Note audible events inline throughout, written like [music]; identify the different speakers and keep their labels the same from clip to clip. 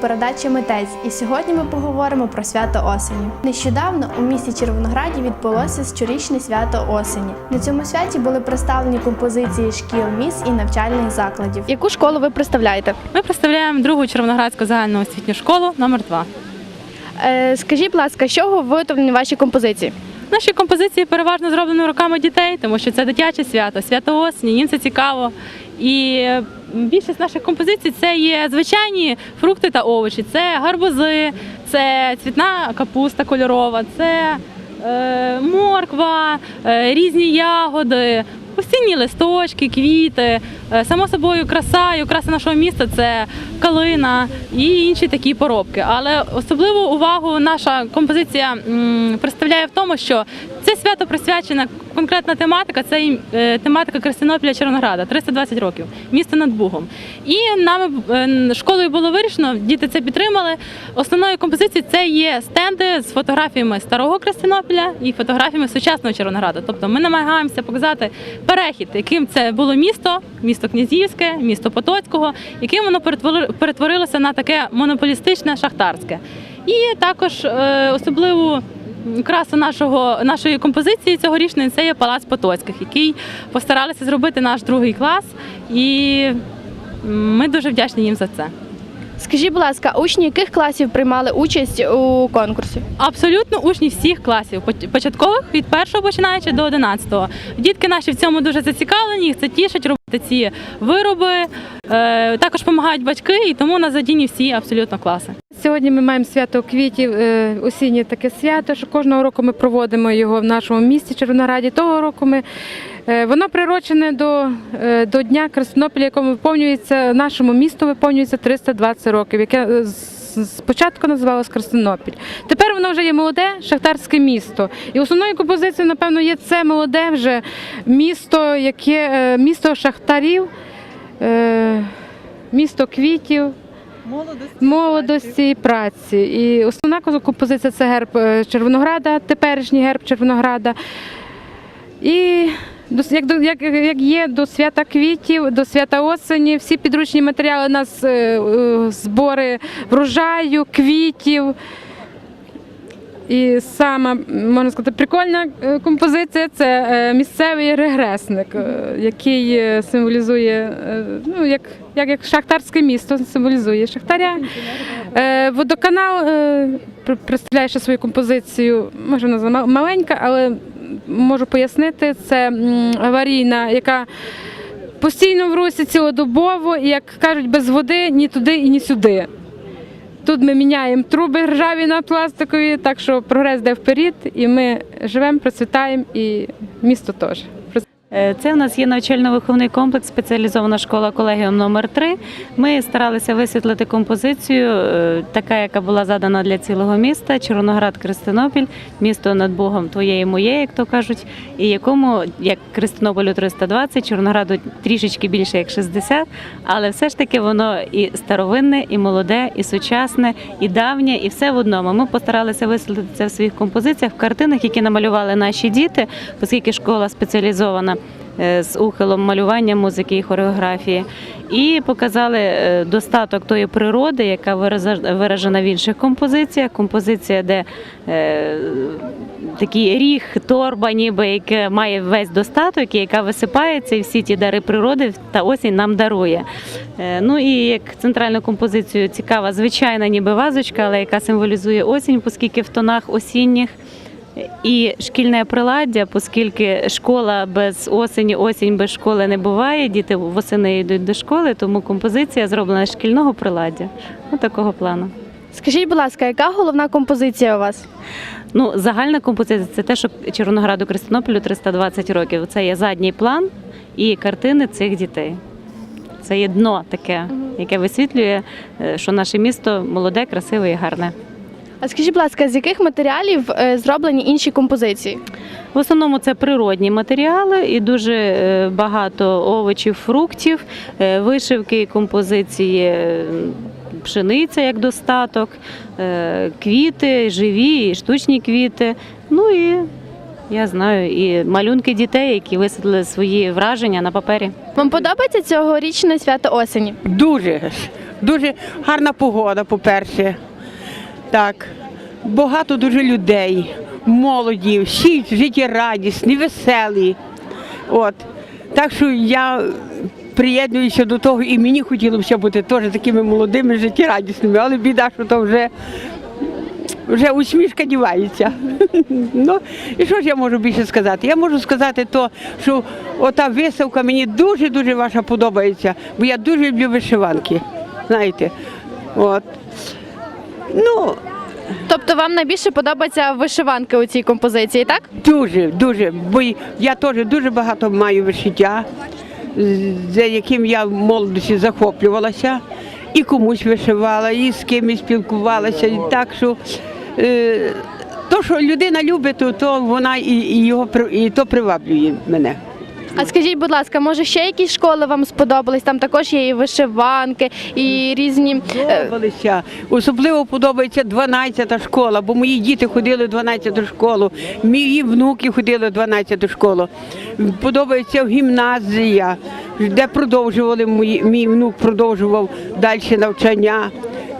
Speaker 1: телепередача Митець, і сьогодні ми поговоримо про свято осені. Нещодавно у місті Червонограді відбулося щорічне свято осені. На цьому святі були представлені композиції шкіл, міст і навчальних закладів. Яку школу ви представляєте?
Speaker 2: Ми представляємо другу Червоноградську загальну освітню школу номер 2
Speaker 1: Е, скажіть, будь ласка, з чого виготовлені ваші композиції?
Speaker 2: Наші композиції переважно зроблені руками дітей, тому що це дитяче свято, свято осені, їм це цікаво. І е, більшість наших композицій це є звичайні фрукти та овочі. Це гарбузи, це цвітна капуста кольорова, це е, морква, е, різні ягоди. Осінні листочки, квіти, Е, само собою краса і окраса нашого міста це калина і інші такі поробки. Але особливу увагу наша композиція представляє в тому, що це свято присвячена конкретна тематика. Це е, тематика Крестинопіля Червонограда, 320 років, місто над Бугом. І нами е, школою було вирішено, діти це підтримали. Основною композицією це є стенди з фотографіями старого Крестинопіля і фотографіями сучасного Червонограда. Тобто ми намагаємося показати перехід, яким це було місто, місто Князівське, місто Потоцького, яким воно перетворилося на таке монополістичне шахтарське. І також е, особливу красу нашого, нашої композиції цьогорічної це є Палац Потоцьких, який постаралися зробити наш другий клас, і ми дуже вдячні їм за це.
Speaker 1: Скажіть, будь ласка, учні яких класів приймали участь у конкурсі?
Speaker 2: Абсолютно учні всіх класів, початкових від першого починаючи до одинадцятого. Дітки наші в цьому дуже зацікавлені, їх це тішить робити ці вироби. Е, також допомагають батьки, і тому на задіні всі абсолютно класи.
Speaker 3: Сьогодні ми маємо свято квітів, е, осіннє таке свято, що кожного року ми проводимо його в нашому місті Червонограді. Того року ми е, воно прирочене до, е, до Дня Краснопіля, якому виповнюється нашому місту виповнюється 320 років, яке спочатку називалось Краснопіль. Тепер воно вже є молоде шахтарське місто. І основною композицією, напевно, є це молоде вже місто, яке місто шахтарів, місто квітів молодості і праці. І основна композиція це герб е, Червонограда, теперішній герб Червонограда. І як, як, як є до свята квітів, до свята осені, всі підручні матеріали у нас е, е, збори врожаю, квітів. І сама, можна сказати, прикольна е, композиція це е, місцевий регресник, е, який символізує, ну, як, як, як шахтарське місто символізує шахтаря. Водоканал представляє свою композицію, може вона маленька, але можу пояснити, це аварійна, яка постійно в русі цілодобово, і як кажуть, без води ні туди і ні сюди. Тут ми міняємо труби ржаві на пластикові, так що прогрес йде вперед, і ми живемо, процвітаємо, і місто теж.
Speaker 4: Е, Це у нас є навчально-виховний комплекс, спеціалізована школа колегіум номер 3 Ми старалися висвітлити композицію, е, така, яка була задана для цілого міста: Червоноград, Кристинопіль, місто над Богом твоє і моє, як то кажуть, і якому, як Кристинополю 320, Чорнограду трішечки більше як 60, але все ж таки воно і старовинне, і молоде, і сучасне, і давнє, і все в одному. Ми постаралися висвітлити це в своїх композиціях, в картинах, які намалювали наші діти, оскільки школа спеціалізована з ухилом малювання, музики і хореографії, і показали е, достаток тої природи, яка виражена в інших композиціях. Композиція, де е, такий ріг, торба, ніби яке має весь достаток, і яка висипається, і всі ті дари природи та осінь нам дарує. Е, Ну і як центральну композицію цікава, звичайна, ніби вазочка, але яка символізує осінь, оскільки в тонах осінніх. І шкільне приладдя, оскільки школа без осені, осінь без школи не буває. Діти восени йдуть до школи, тому композиція зроблена з шкільного приладдя. Ну, такого плану.
Speaker 1: Скажіть, будь ласка, яка головна композиція у вас?
Speaker 4: Ну, загальна композиція це те, що Червонограду Кристинополю 320 років. Це є задній план і картини цих дітей. Це є дно таке, яке висвітлює, е, що наше місто молоде, красиве і гарне.
Speaker 1: А скажіть, будь ласка, з яких матеріалів е, зроблені інші композиції?
Speaker 4: В основному це природні матеріали і дуже е, багато овочів, фруктів, е, вишивки, композиції, пшениця як достаток, квіти, живі і штучні квіти. Ну і я знаю, і малюнки дітей, які висвітлили свої враження на папері.
Speaker 1: Вам подобається цьогорічне свято осені?
Speaker 5: Дуже. Дуже гарна погода, по-перше. Так, багато дуже людей, молоді, всі життєрадісні, веселі. От. Так що я приєднуюся до того, і мені хотілося бути теж такими молодими, життєрадісними, але біда, що то вже, вже усмішка дівається. [laughs] Ну, і що ж я можу більше сказати? Я можу сказати то, що ота виставка мені дуже-дуже ваша подобається, бо я дуже люблю вишиванки. Знаєте. От. Ну,
Speaker 1: Тобто вам найбільше подобаються вишиванки у цій композиції, так?
Speaker 5: Дуже, дуже. Бо й- я теж дуже багато маю вишиття, з- за яким я в молодості захоплювалася. І комусь вишивала, і з кимось спілкувалася. І так що е, то, що людина любить, то, то вона і, і його при- і то приваблює мене.
Speaker 1: А скажіть, будь ласка, може ще якісь школи вам сподобались? Там також є і вишиванки, і різні. е,
Speaker 5: Подобалися. Особливо подобається 12-та школа, бо мої діти ходили в 12-ту школу, мої внуки ходили в 12-ту школу. Подобається гімназія, де продовжували мої, мій внук продовжував далі навчання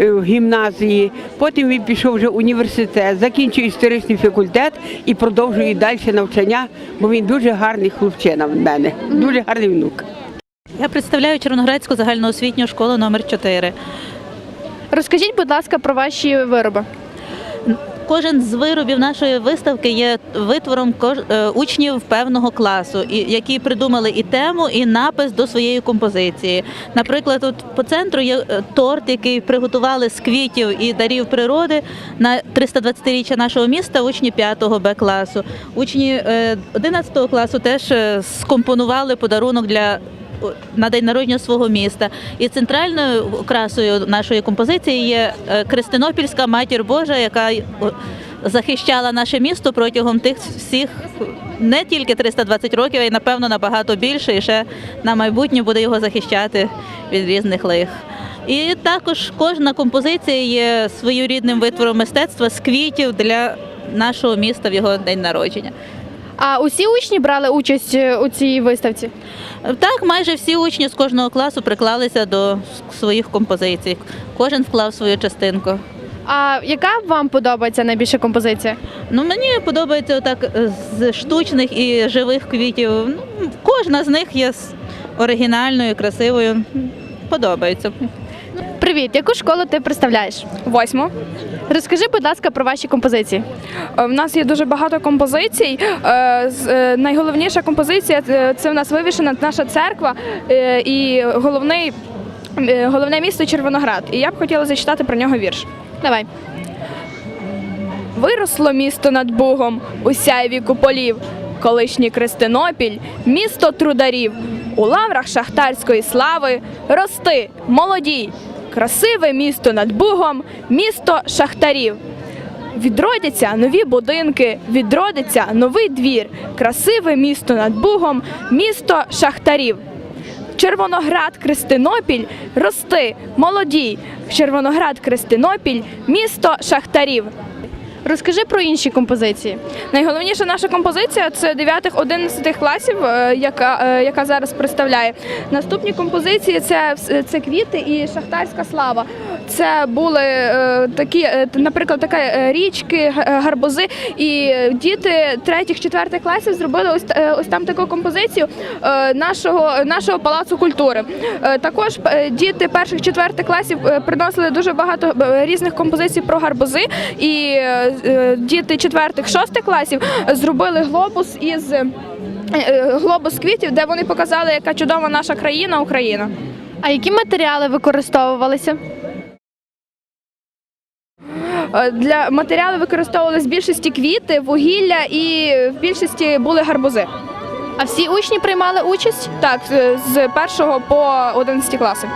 Speaker 5: в гімназії. Потім він пішов вже в університет, закінчив історичний факультет і продовжує далі навчання, бо він дуже гарний хлопчина в мене, дуже гарний внук.
Speaker 6: Я представляю Червоноградську загальноосвітню школу номер 4
Speaker 1: Розкажіть, будь ласка, про ваші вироби.
Speaker 6: Кожен з виробів нашої виставки є витвором е, учнів певного класу, які придумали і тему, і напис до своєї композиції. Наприклад, тут по центру є е, торт, який приготували з квітів і дарів природи на 320-річчя нашого міста. Учні 5 Б класу. Учні е, 11 класу теж е, скомпонували подарунок для. На день народження свого міста і центральною окрасою нашої композиції є е, Крестинопільська матір Божа, яка захищала наше місто протягом тих всіх не тільки 320 років, а й напевно набагато більше, і ще на майбутнє буде його захищати від різних лих. І також кожна композиція є своєрідним витвором мистецтва з квітів для нашого міста в його день народження.
Speaker 1: А усі учні брали участь е, у цій виставці?
Speaker 6: Так, майже всі учні з кожного класу приклалися до своїх композицій. Кожен вклав свою частинку.
Speaker 1: А яка вам подобається найбільше композиція?
Speaker 6: Ну мені подобається отак е, з штучних і живих квітів. Ну, кожна з них є оригінальною, красивою. Подобається.
Speaker 1: Привіт, яку школу ти представляєш?
Speaker 7: Восьму.
Speaker 1: Розкажи, будь ласка, про ваші композиції.
Speaker 7: Е, В нас є дуже багато композицій. Е, е, Найголовніша композиція е, це в нас вивішена наша церква е, і головний, е, головне місто Червоноград. І я б хотіла зачитати про нього вірш.
Speaker 1: Давай.
Speaker 7: Виросло місто над Бугом у сяйві куполів, колишній Крестинопіль, місто трударів, у лаврах шахтарської слави рости, молодій, красиве місто над Бугом, місто шахтарів. Відродяться нові будинки, відродиться новий двір, красиве місто над Бугом, місто шахтарів. Червоноград Кристинопіль рости, молодій. Червоноград Кристинопіль, місто шахтарів.
Speaker 1: Розкажи про інші композиції.
Speaker 7: Найголовніша наша композиція це 9-11 класів, е, яка, е, яка зараз представляє. Наступні композиції це, це квіти і шахтарська слава. Це були е, такі, наприклад, така річки, гарбузи. І діти 3-4 класів зробили ось, ось там таку композицію нашого, нашого палацу культури. Також діти перших четвертих класів приносили дуже багато різних композицій про гарбузи. І діти четвертих шостих класів зробили глобус із е, е, глобус квітів, де вони показали, яка чудова наша країна Україна.
Speaker 1: А які матеріали використовувалися?
Speaker 7: Е, Для матеріалу використовувались в більшості квіти, вугілля і в більшості були гарбузи.
Speaker 1: А всі учні приймали участь?
Speaker 7: Так, з- з першого по 11 класи.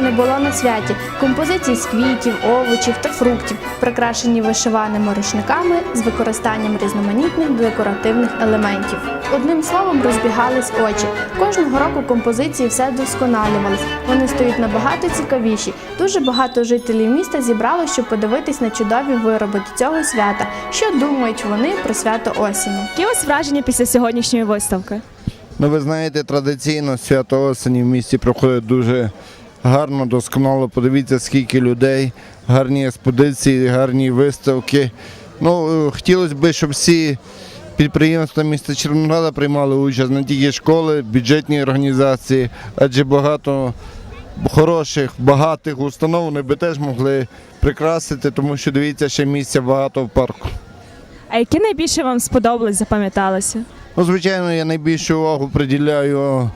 Speaker 1: Тільки не було на святі: композиції з квітів, овочів та фруктів, прикрашені вишиваними рушниками з використанням різноманітних декоративних елементів. Одним словом, розбігались очі. Кожного року композиції все досконалювались. Вони стають набагато цікавіші. Дуже багато жителів міста зібрали, щоб подивитись на чудові вироби до цього свята. Що думають вони про свято осені?
Speaker 8: Які у вас враження після сьогоднішньої виставки?
Speaker 9: Ну, ви знаєте, традиційно свято осені в місті проходить дуже гарно, досконало. Подивіться, скільки людей, гарні експозиції, гарні виставки. Ну, е, хотілося б, щоб всі підприємства міста Червонограда приймали участь, не тільки школи, бюджетні організації, адже багато хороших, багатих установ вони би теж могли прикрасити, тому що дивіться, ще місця багато в парку.
Speaker 8: А які найбільше вам сподобались, запам'яталися?
Speaker 9: Ну, звичайно, я найбільшу увагу приділяю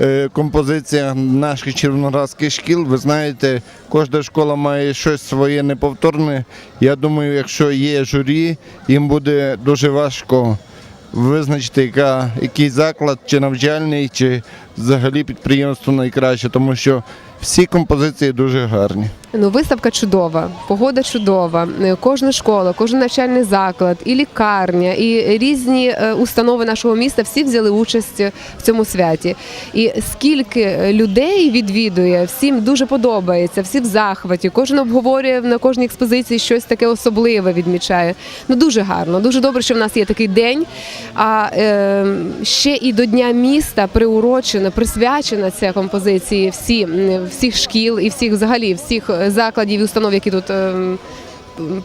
Speaker 9: е, композиціям наших червоноградських шкіл. Ви знаєте, кожна школа має щось своє неповторне. Я думаю, якщо є журі, їм буде дуже важко визначити, яка, який заклад, чи навчальний, чи взагалі підприємство найкраще, тому що всі композиції дуже гарні.
Speaker 10: Ну, виставка чудова, погода чудова. Е, Кожна школа, кожен навчальний заклад, і лікарня, і різні е, установи нашого міста всі взяли участь в цьому святі. І скільки е, людей відвідує, всім дуже подобається, всі в захваті. Кожен обговорює на кожній експозиції щось таке особливе відмічає. Ну дуже гарно, дуже добре, що в нас є такий день. А е, ще і до Дня міста приурочена, присвячена ця композиції всі, всіх шкіл і всіх взагалі всіх е, закладів і установ, які тут. е,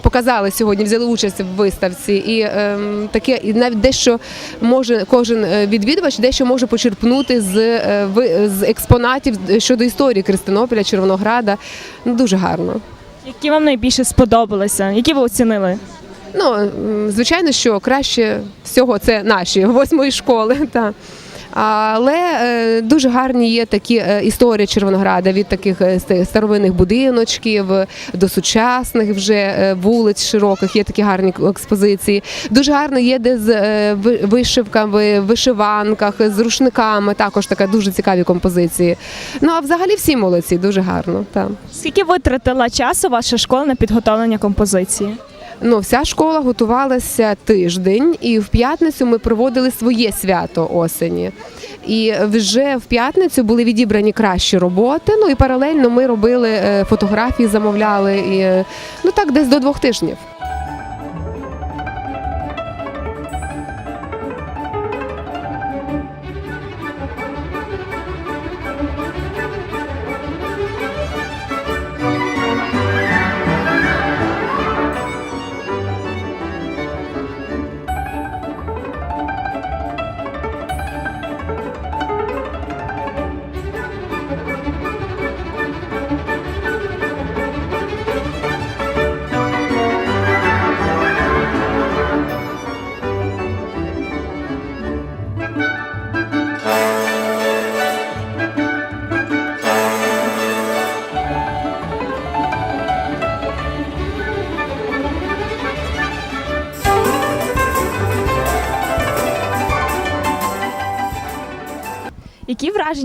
Speaker 10: Показали сьогодні, взяли участь в виставці, і ем, таке, і навіть дещо може кожен е, відвідувач дещо може почерпнути з, е, з експонатів щодо історії Кристинополя, Червонограда. Ну, дуже гарно.
Speaker 8: Які вам найбільше сподобалися? Які ви оцінили?
Speaker 10: Ну, звичайно, що краще всього це наші восьмої школи. [laughs] Та. Але е, дуже гарні є такі е, історії Червонограда від таких е, старовинних будиночків до сучасних вже вулиць широких. Є такі гарні експозиції. Дуже гарно є де з вишивками, вишиванках, з рушниками. Також така дуже цікаві композиції. Ну а взагалі всі молодці, дуже гарно. Так.
Speaker 8: Скільки витратила часу ваша школа на підготовлення композиції?
Speaker 10: Ну, вся школа готувалася тиждень, і в п'ятницю ми проводили своє свято осені. І вже в п'ятницю були відібрані кращі роботи. Ну і паралельно ми робили е, фотографії, замовляли і е, ну так, десь до двох тижнів.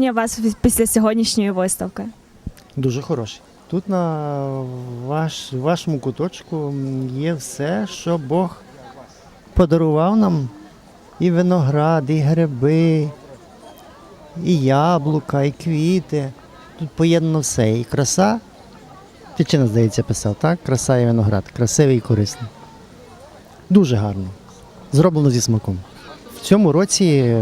Speaker 8: Враження у вас після сьогоднішньої виставки?
Speaker 11: Дуже хороший. Тут на ваш, вашому куточку є все, що Бог подарував нам. І виноград, і гриби, і яблука, і квіти. Тут поєднано все. І краса. Тичина, здається, писав, так? Краса і виноград. Красивий і корисний. Дуже гарно. Зроблено зі смаком. В цьому році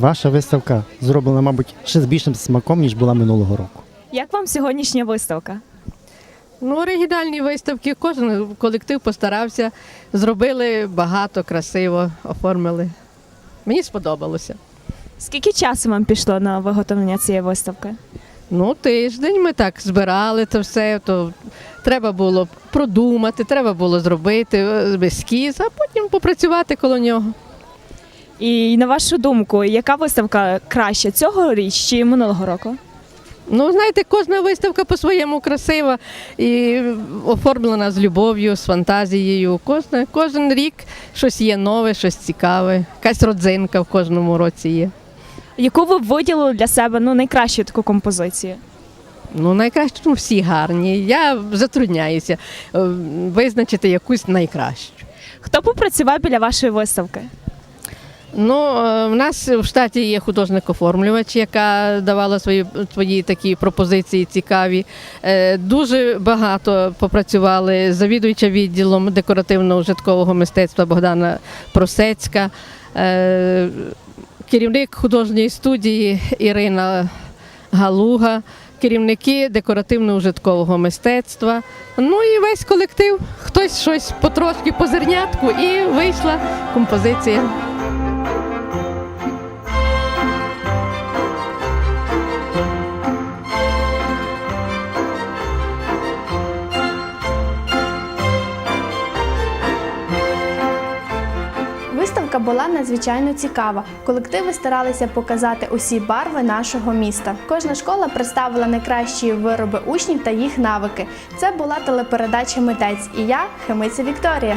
Speaker 11: ваша виставка зроблена, мабуть, ще з більшим смаком, ніж була минулого року.
Speaker 8: Як вам сьогоднішня виставка?
Speaker 12: Ну, оригінальні виставки, кожен колектив постарався, зробили багато, красиво, оформили. Мені сподобалося.
Speaker 8: Скільки часу вам пішло на виготовлення цієї виставки?
Speaker 12: Ну, тиждень ми так збирали це все, то треба було продумати, треба було зробити ескіз, а потім попрацювати коло нього.
Speaker 8: І на вашу думку, яка виставка краща цього річ чи минулого року?
Speaker 12: Ну, знаєте, кожна виставка по-своєму красива і оформлена з любов'ю, з фантазією. Кожен, кожен рік щось є нове, щось цікаве, якась родзинка в кожному році є.
Speaker 8: Яку ви виділили для себе ну, найкращу таку композицію?
Speaker 12: Ну, найкраще, ну всі гарні. Я затрудняюся е, визначити якусь найкращу.
Speaker 8: Хто попрацював біля вашої виставки?
Speaker 12: Ну, е, в нас в штаті є художник-оформлювач, яка давала свої, свої такі пропозиції цікаві. Е, Дуже багато попрацювали завідуюча відділом декоративно-ужиткового мистецтва Богдана Просецька, е, керівник художньої студії Ірина Галуга, керівники декоративно-ужиткового мистецтва. Ну і весь колектив. Хтось щось потрошки по зернятку і вийшла композиція.
Speaker 1: Була надзвичайно цікава. Колективи старалися показати усі барви нашого міста. Кожна школа представила найкращі вироби учнів та їх навики. Це була телепередача Митець і я, Хемиця Вікторія.